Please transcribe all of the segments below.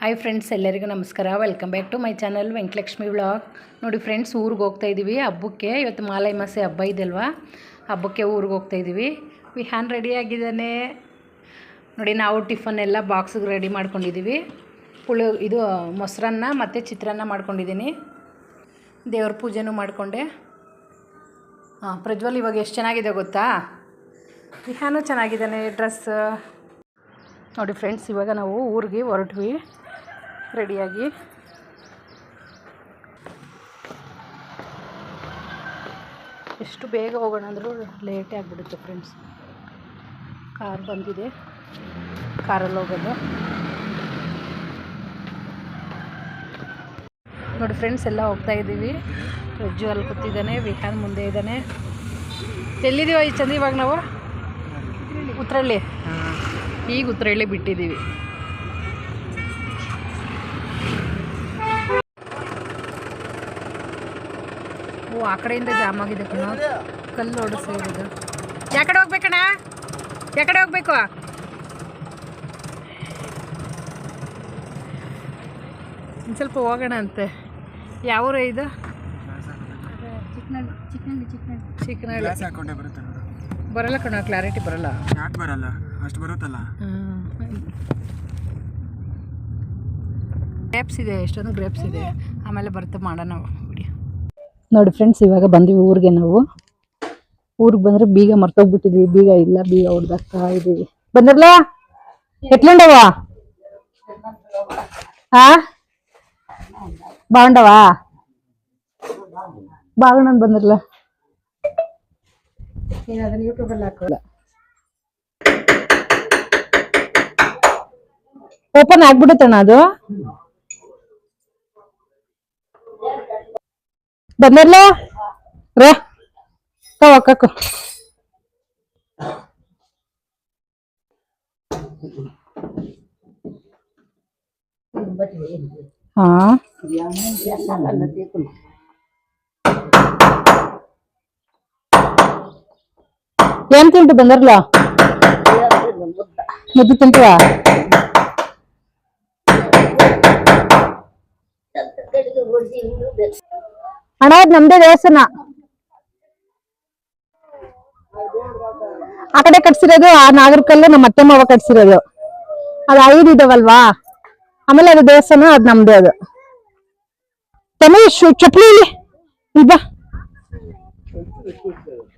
Hi friends ಎಲ್ಲರಿಗೂ ನಮಸ್ಕಾರ. Welcome back to my channel Venkatalakshmi vlog ನೋಡಿ ಫ್ರೆಂಡ್ಸ್ ಊರಿಗೆ ಹೋಗ್ತಾ ಇದ್ದೀವಿ ಹಬ್ಬಕ್ಕೆ ಇವತ್ತು ಮಾಲೈ ಮಾಸೆ ಹಬ್ಬ ಇದೆಲ್ವಾ? ಹಬ್ಬಕ್ಕೆ ಊರಿಗೆ ಹೋಗ್ತಾ ಇದ್ದೀವಿ ವಿಹಾನ್ ರೆಡಿ ಆಗಿದ್ದಾನೆ. ನೋಡಿ ನಾವು ಟಿಫನ್ ಎಲ್ಲ ಬಾಕ್ಸಿಗೆ ರೆಡಿ ಮಾಡ್ಕೊಂಡಿದ್ದೀವಿ ಪುಳಿ, ಇದು, ಮೊಸರನ್ನ ಮತ್ತು ಚಿತ್ರಾನ್ನ ಮಾಡ್ಕೊಂಡಿದ್ದೀನಿ ದೇವ್ರ ಪೂಜೆನೂ ಮಾಡಿಕೊಂಡೆ. ಹಾಂ, ಪ್ರಜ್ವಲ್ ಇವಾಗ ಎಷ್ಟು ಚೆನ್ನಾಗಿದೆ ಗೊತ್ತಾ? ವಿಹಾನು ಚೆನ್ನಾಗಿದ್ದಾನೆ ಡ್ರೆಸ್ ನೋಡಿ ಫ್ರೆಂಡ್ಸ್ ಇವಾಗ ನಾವು ಊರಿಗೆ ಹೊರಟ್ವಿ. ರೆಡಿಯಾಗಿ. ಎಷ್ಟು ಬೇಗ ಹೋಗೋಣ ಅಂದರೂ ಲೇಟೇ ಆಗಿಬಿಡುತ್ತೆ ಫ್ರೆಂಡ್ಸ್. ಕಾರ್ ಬಂದಿದೆ. ಕಾರಲ್ಲಿ ಹೋಗೋದು. ನೋಡಿ ಫ್ರೆಂಡ್ಸ್ ಎಲ್ಲ ಹೋಗ್ತಾ ಇದ್ದೀವಿ. ರಜ್ಜು ಅಲ್ಲಿ ಕೂತಿದ್ದಾನೆ ವಿಹಾನ್ ಮುಂದೆ ಇದ್ದಾನೆ. ಎಲ್ಲಿದ್ದೀವ ಈ ಚಂದ ಇವಾಗ ನಾವು? ಉತ್ತರಳ್ಳಿ. ಈಗ ಉತ್ತರಳ್ಳಿ ಬಿಟ್ಟಿದ್ದೀವಿ. ಓ ಆ ಕಡೆಯಿಂದ ಜಾಮ್ ಆಗಿದೆ ಕಣ. ಕಲ್ಲು ಓಡಿಸಿ ಇರೋದು ಯಾ ಕಡೆ ಹೋಗ್ಬೇಕಣ್ಣ ಯಾ ಕಡೆ ಹೋಗ್ಬೇಕು? ಒಂದು ಸ್ವಲ್ಪ ಹೋಗೋಣ ಅಂತೆ. ಯಾವ ಊರು ಇದು? ಚಿಕ್ಕನಹಳ್ಳಿ ಬರಲ್ಲ ಕಣ ಕ್ಲಾರಿಟಿ ಬರಲ್ಲ. ಯಾಕೆ ಬರಲ್ಲ ಅಷ್ಟು ಬರುತ್ತಲ್ಲ? ಗ್ರೇಪ್ಸ್ ಇದೆ ಎಷ್ಟೊಂದು ಗ್ರೇಪ್ಸ್ ಇದೆ. ಆಮೇಲೆ ಬರ್ತಾ ಮಾಡೋಣ. ನೋಡಿ ಫ್ರೆಂಡ್ಸ್ ಇವಾಗ ಬಂದ್ವಿ ಊರಿಗೆ ನಾವು. ಊರಿಗೆ ಬಂದ್ರೆ ಬೀಗ ಮರ್ತೋಗ್ಬಿಟ್ಟಿದ್ವಿ. ಬೀಗ ಇಲ್ಲ ಬೀಗ ಹೊಡ್ದಾಕ್ತಾ ಇದೀವಿ. ಬಂದಿರ್ಲ? ಎತ್ಕೊಂಡವ ಹಾ ಬಾಂಡವಾ ಯೂಟ್ಯೂಬಲ್ಲಿ ಹಾಕೋಲ್ಲ ಓಪನ್ ಆಗ್ಬಿಡುತ್ತಣ್ಣ ಅದು? ಬಂದಲ್ಲ ರೇ ಕಕ್ಕು ಹಾ ಏನ್ ತಿಂಟು ಬಂದರ್ಲ ಮುದ್ದು ತಿಂಟುವಾ ಅದ್ ನಮ್ದೇ ದೇವಸ್ಥಾನ. ಆ ಕಡೆ ಕಟ್ಸಿರೋದು ಆ ನಾಗರಕಲ್ಲು, ನಮ್ಮ ಅತ್ತೆ ಮಾವ ಕಟ್ಸಿರೋದು. ಅದು ಐದು ಇದಾವಲ್ವಾ? ಆಮೇಲೆ ಅದು ದೇವಸ್ಥಾನ, ಅದ್ ನಮ್ದೇ ಅದು. ತಮೇಶ್ ಚಪ್ಲಿ ಇಲ್ಲಿ. ಬಾ.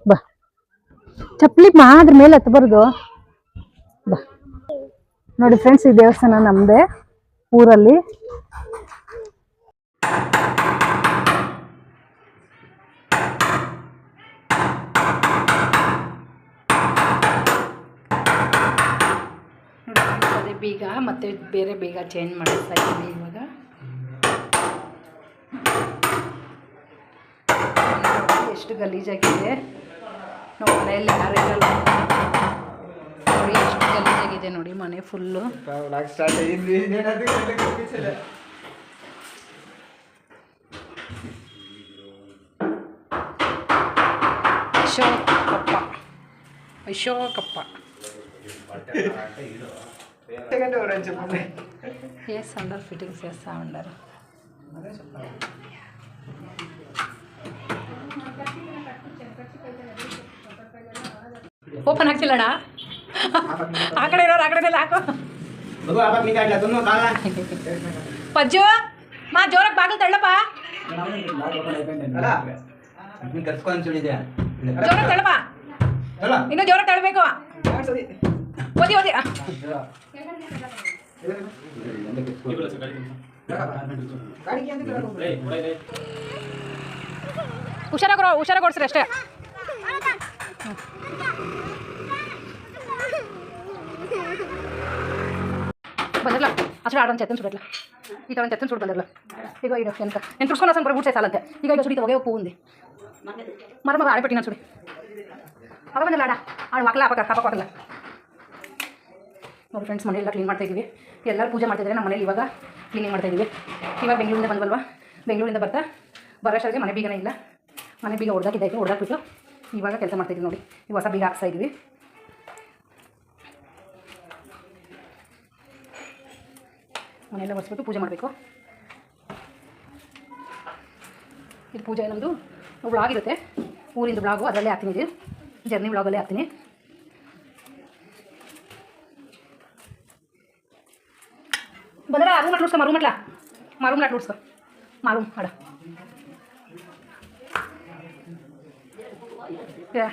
ಬಾ. ಚಪ್ಲಿ ಮಾದ್ರ ಮೇಲೆ ಹತ್ತಬಾರ್ದು ಬಾ. ನೋಡಿ ಫ್ರೆಂಡ್ಸ್ ಈ ದೇವಸ್ಥಾನ ನಮ್ದೇ ಊರಲ್ಲಿ. ಅದೇ ಬೀಗ, ಮತ್ತೆ ಬೇರೆ ಬೀಗ ಚೇಂಜ್ ಮಾಡಿಸ್ತಾ ಇದ್ದೀವಿ ಇವಾಗ. ಎಷ್ಟು ಗಲೀಜಾಗಿದೆ. ನಾವು ಮನೆಯಲ್ಲಿ ಯಾರು ನೋಡಿ, ಎಷ್ಟು ಗಲೀಜಾಗಿದೆ ನೋಡಿ, ಮನೆ ಫುಲ್ಲು అశోకప్ప అశోకప్ప ఏ సండర్ ఫిట్టింగ్స్ చేస్తూ ఉండరు ಓಪನ್ ಆಗ್ತಿಲ್ಲಣ್ಣ ಆ ಕಡೆ ಇರೋರು ಆ ಕಡೆ ಹಾಕು ಪಜ್ಜು ಮಾ ಜೋರಾಗಿ ಬಾಗಿಲು ತಳ್ಳಪ್ಪ ಜೋರಾಗಿ ತಳ್ಳಪ್ಪ ಇನ್ನು ಜೋರಾಗಿ ತಳ್ಳಬೇಕು ಓದಿ ಓದಿ ಹುಷಾರಾಗಿ ಹುಷಾರಾಗಿ ಓಡಿಸ್ರಿ ಅಷ್ಟೇ ಬಂದಿರಲ್ಲ ಅಷ್ಟು ಆಡೋನ್ ಚೆತ್ತನ್ ಸುಡಲ್ಲ ಈ ಥರ ಚೆತ್ತನ್ ಸುಡ್ ಬಂದಿರಲ್ಲ ಈಗ ಇದು ಎಂತ నేను ತುಡ್ಸ್ಕೊಂಡು ಅಸನ್ ಬರೀ ಸಾಲಂತೆ ಈಗ ಈಗ ಸುಡಿತ ಹೊಗೆ ಉಪ್ಪು ఉంది ಮರ ಮಗ ಆಡಿಪಟ್ಟಿ ನಾನು ಸುಡಿ ಅವ ಬಂದಿಲ್ಲ ಆಡ ಆಡು ಮಕ್ಕಳ ಹಾಕ ಹಾಕ ಹಾಕಲ್ಲ ನೋಡಿ ಫ್ರೆಂಡ್ಸ್ ಮನೆಯೆಲ್ಲ ಕ್ಲೀನ್ ಮಾಡ್ತಾ ಇದ್ದೀವಿ ಎಲ್ಲರೂ ಪೂಜೆ ಮಾಡ್ತಿದ್ದಾರೆ ನಮ್ಮ ಮನೇಲಿ ಇವಾಗ ಕ್ಲೀನಿಂಗ್ ಮಾಡ್ತಾ ಇದ್ದೀವಿ. ಇವಾಗ ಬೆಂಗಳೂರಿಂದ ಬಂದ್ವಲ್ವಾ? ಬೆಂಗಳೂರಿಂದ ಬರ್ತಾ ಬರೋಷ್ಟಾಗಿ ಮನೆ ಬೀಗನೇ ಇಲ್ಲ. ಮನೆ ಬೀಗ ಹೊಡೆದಾಕಿದ್ದಾಯ್ತು ಹೊಡೆದಾಕ್ಬಿಟ್ಟು ಇವಾಗ ಕೆಲಸ ಮಾಡ್ತಾಯಿದ್ದೀವಿ ನೋಡಿ. ಈ ಹೊಸ ಬೀಗ ಹಾಕ್ಸ್ತಾ ಇದ್ದೀವಿ. ಮನೆಯೆಲ್ಲ ಒರೆಸ್ಬಿಟ್ಟು ಪೂಜೆ ಮಾಡಬೇಕು. ಇದು ಪೂಜೆ ನಮ್ಮದು ಬ್ಲಾಗ್ ಇರುತ್ತೆ. ಊರಿಂದ ಬ್ಲಾಗು ಅದರಲ್ಲೇ ಹಾಕ್ತೀನಿ ಇದು. ಜರ್ನಿ ಬ್ಲಾಗಲ್ಲೇ ಹಾಕ್ತೀನಿ. ಅಟ್ಲೂಡ್ಸ್ಕೊ ಮರು ಮಟ್ಲ. ಮರು ಅಟ್ಲೂಡ್ಸ್ಕೊ ಮಾರು ಹಾಡ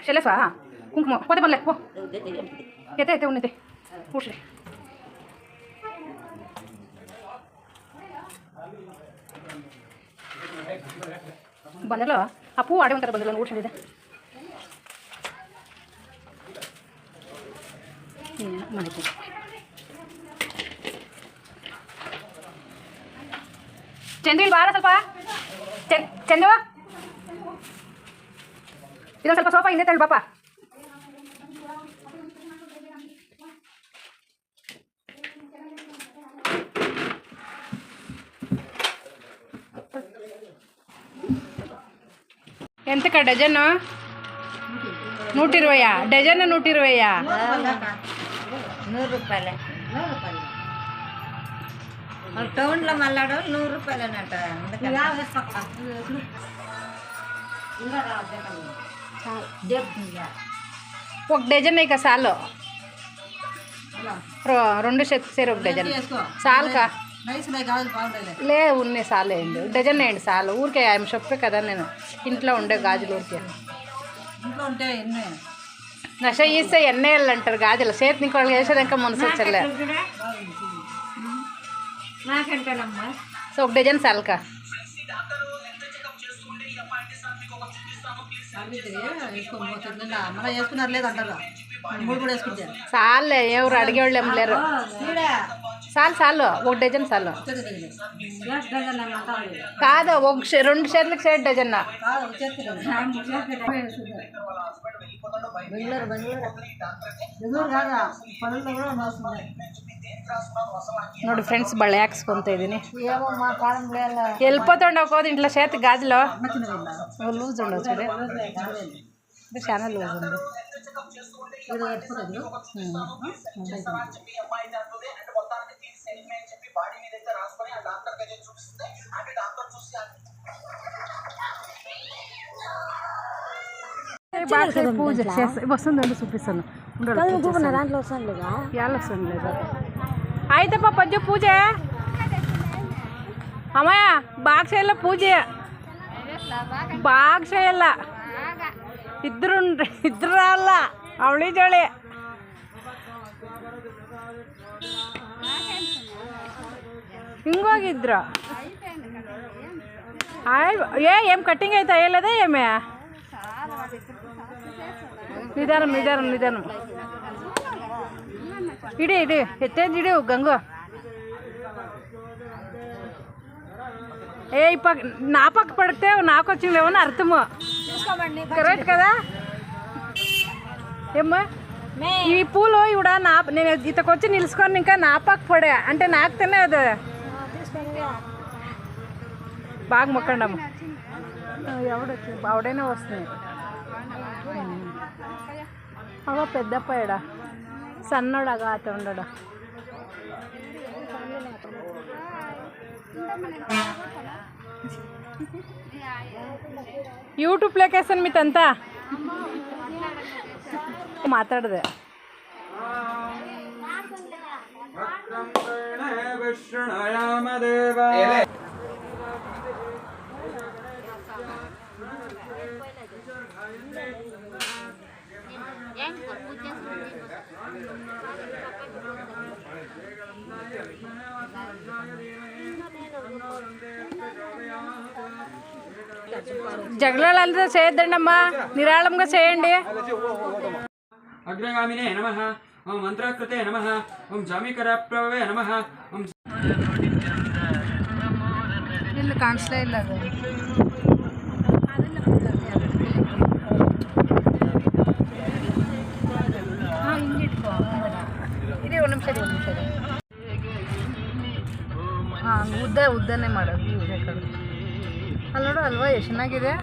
ಶೆಲೆಸ್ವಾ ಕುಂಕುಮ ಕೋತೆ ಬಲ್ಲೆ ಓ ಎತ್ತೆ ಎತ್ತೆ ಉಣ್ಣೈತೆ. ಕೂಡ್ಸ್ರಿ. ಬಂದಲ್ಲ ಆ ಪೂ ಆಡೆ ಒಂಥರ ಬಂದಿಲ್ಲ ಊಟ ಮನೆ ಚಂದ್ರ ಇಲ್ಲಿ ಬಾರ ಸ್ವಲ್ಪ? ಚಂದ್ರ ಇದು ಸ್ವಲ್ಪ ಸೋಫಾ ಹಿಂದೆ ತಳ್ಳಿ ಪಾಪ. ಎಂತಕ್ಕ ಡಜನ್ನು? ನೂಟಿರುವಯ್ಯ? ಡಜನ್ ನೂಟಿರುವಯ್ಯ? ನೂರು ರೂಪಾಯಿ. మరి టౌన్లో మళ్ళాడు నూరు రూపాయలేనట. అందుకని. ఒక డజన్ ఇక చాలు. రెండు సేరు ఒక డజన్. చాలుకా. లే ఉన్నాయి చాలు వేయండి డజన్ వేయండి చాలు. ఊరికే ఆయన చెప్పే కదా నేను. ఇంట్లో ఉండే గాజులు ఊరికే. ఇంట్లో ఉంటే ఎన్ని? నష ఇస్తే ఎన్నేళ్ళు అంటారు గాజులు. చేతి నీకు వాళ్ళు వేసేదాకా మనసు వచ్చలే సో ఒక డజన్ సల్కా. సాలే ఎవరు అడిగేవాళ్ళు ఏం లేరు సాలు సాలు ఒక డజన్ సాలు. కాదు ఒక రెండు చేతులకు షర్ట్ డజన్. బెంగళూరు బెంగళూరు బెంగళూరు కాదా పనుల్లో కూడా మోస్తుంది ನೋಡಿ ಫ್ರೆಂಡ್ಸ್ ಬಳೆ ಹಾಕ್ಸ್ಕೊಂತ ಇದ್ದೀನಿ ఏమో మా కాలంలో ఎలా వెళ్ళిపోతుండవు కోది ఇంట్లో చేతి గాజులో చిన్నది లూజ్ ఉండవు చూడు ఇది చాలా లూజ్ ఉంది ఇది ఎట్టుకోలేదు పూజ వస్తుంది చూపిస్తాను దాంట్లో వస్తాను లేదా వస్తుంది లేదు అయితే పద్దు పూజ అమ్మాయ బాగా చేయాల పూజ బాగా చేయాల ఇద్దరు ఇద్దరు రాళ్ళ ಅವಳಿ ಜೋಳಿ ಹಿಂಗೋಗಿದ್ರು ಆಯ್ ఏ ఏం కటింగ్ అయితే అయ్యలేదా ఏమే నిదానం నిదానం నిదానం. ఇడి ఇడి ఎత్తేది ఇడు గంగు. ఏ పక్క నా పక్క పడితే నాకు వచ్చిందేమో అని అర్థము. కరెక్ట్ కదా? ఏమ్మా? ఈ పూలు ఇవిడ నా నేను ఇతకొచ్చి నిలుచుకొని ఇంకా నా పక్క పడే అంటే నాకు తినేది బాగా మొక్కండమ్మ. ఎవడొచ్చి ఆవిడైనా వస్తుంది. ಅವ ಪೆದ್ದಪ್ಪ ಎಡ. ಸಣ್ಣೋಡಾಗ ಆತ ಉಂಡೋಡ. ಯೂಟ್ಯೂಬ್ ಲೊಕೇಶನ್ ಮಿತ್ ಅಂತ? ಮಾತಾಡಿದೆ. ವಿಷ್ಣು ಯಾಮದೇವ Ven, por muchas జగళాలంతా చేయొద్దండి అమ్మా నిరాళంగా చేయండి. అగ్రగామినే నమ. ఓం మంత్రకృతే నమ. ఓం జామీకరాప్రవే నమ. ఓం కాన్స్లైర్ లాగా ಚೆನ್ನಾಗಿದೆ.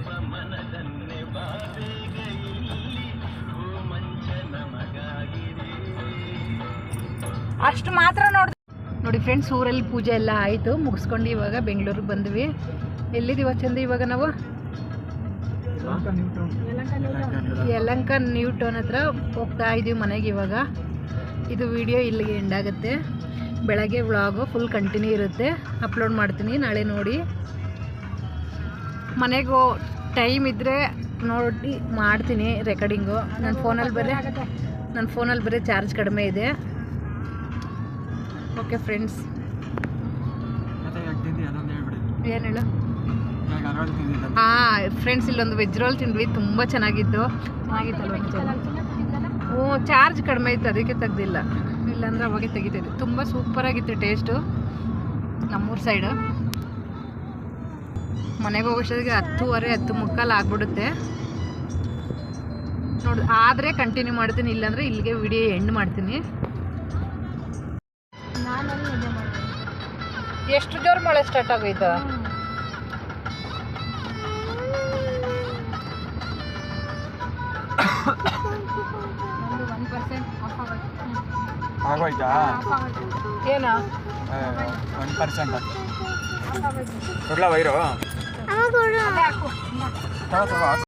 ಅಷ್ಟು ಮಾತ್ರ ನೋಡ್ ನೋಡಿ ಫ್ರೆಂಡ್ಸ್ ಊರಲ್ಲಿ ಪೂಜೆ ಎಲ್ಲ ಆಯಿತು. ಮುಗಿಸ್ಕೊಂಡು ಇವಾಗ ಬೆಂಗಳೂರಿಗೆ ಬಂದ್ವಿ. ಎಲ್ಲಿದ್ದೀವ ಚಂದ ಇವಾಗ ನಾವು? ಯಲಂಕ ನ್ಯೂ ಟೌನ್ ಹತ್ರ ಹೋಗ್ತಾ ಇದ್ದೀವಿ ಮನೆಗೆ ಇವಾಗ. ಇದು ವಿಡಿಯೋ ಇಲ್ಲಿಗೆ ಎಂಡ್ ಆಗುತ್ತೆ. ಬೆಳಗ್ಗೆ ವ್ಲಾಗು ಫುಲ್ ಕಂಟಿನ್ಯೂ ಇರುತ್ತೆ. ಅಪ್ಲೋಡ್ ಮಾಡ್ತೀನಿ. ನಾಳೆ ನೋಡಿ. ಮನೆಗೆ ಟೈಮ್ ಇದ್ದರೆ ನೋಡಿ ಮಾಡ್ತೀನಿ ರೆಕಾರ್ಡಿಂಗು ನನ್ನ ಫೋನಲ್ಲಿ ಬರೀ ನನ್ನ ಫೋನಲ್ಲಿ ಬರೀ ಚಾರ್ಜ್ ಕಡಿಮೆ ಇದೆ. ಓಕೆ ಫ್ರೆಂಡ್ಸ್ ಏನು ಹೇಳು? ಹಾಂ ಫ್ರೆಂಡ್ಸ್ ಇಲ್ಲೊಂದು ವೆಜ್ ರೋಲ್ ತಿಂದ್ವಿ. ತುಂಬ ಚೆನ್ನಾಗಿತ್ತು. ಚೆನ್ನಾಗಿತ್ತಲ್ಲ ಹ್ಞೂ ಚಾರ್ಜ್ ಕಡಿಮೆ ಇತ್ತು. ಅದಕ್ಕೆ ತೆಗ್ದಿಲ್ಲ. ಇಲ್ಲಾಂದ್ರೆ ಅವಾಗೆ ತೆಗಿತಿದ್ದೆ ತುಂಬ ಸೂಪರಾಗಿತ್ತು ಟೇಸ್ಟು ನಮ್ಮೂರ ಸೈಡು ಮನೆಗೆ ಹೋಗೋಷ್ಟೊತ್ತಿಗೆ ಹತ್ತೂವರೆ ಹತ್ತು ಮುಕ್ಕಾಲು ಆಗ್ಬಿಡುತ್ತೆ. ನೋಡಿ ಆದರೆ ಕಂಟಿನ್ಯೂ ಮಾಡ್ತೀನಿ ಇಲ್ಲಾಂದರೆ ಇಲ್ಲಿಗೆ ವಿಡಿಯೋ ಎಂಡ್ ಮಾಡ್ತೀನಿ. ಎಷ್ಟು ಜೋರು ಮಳೆ ಸ್ಟಾರ್ಟ್ ಆಗೋಯ್ತು? ಆಗೋಯ್ತಾ. ಏನಾ? ಒನ್ ಪರ್ಸೆಂಟ್ ఎట్లా వైరు?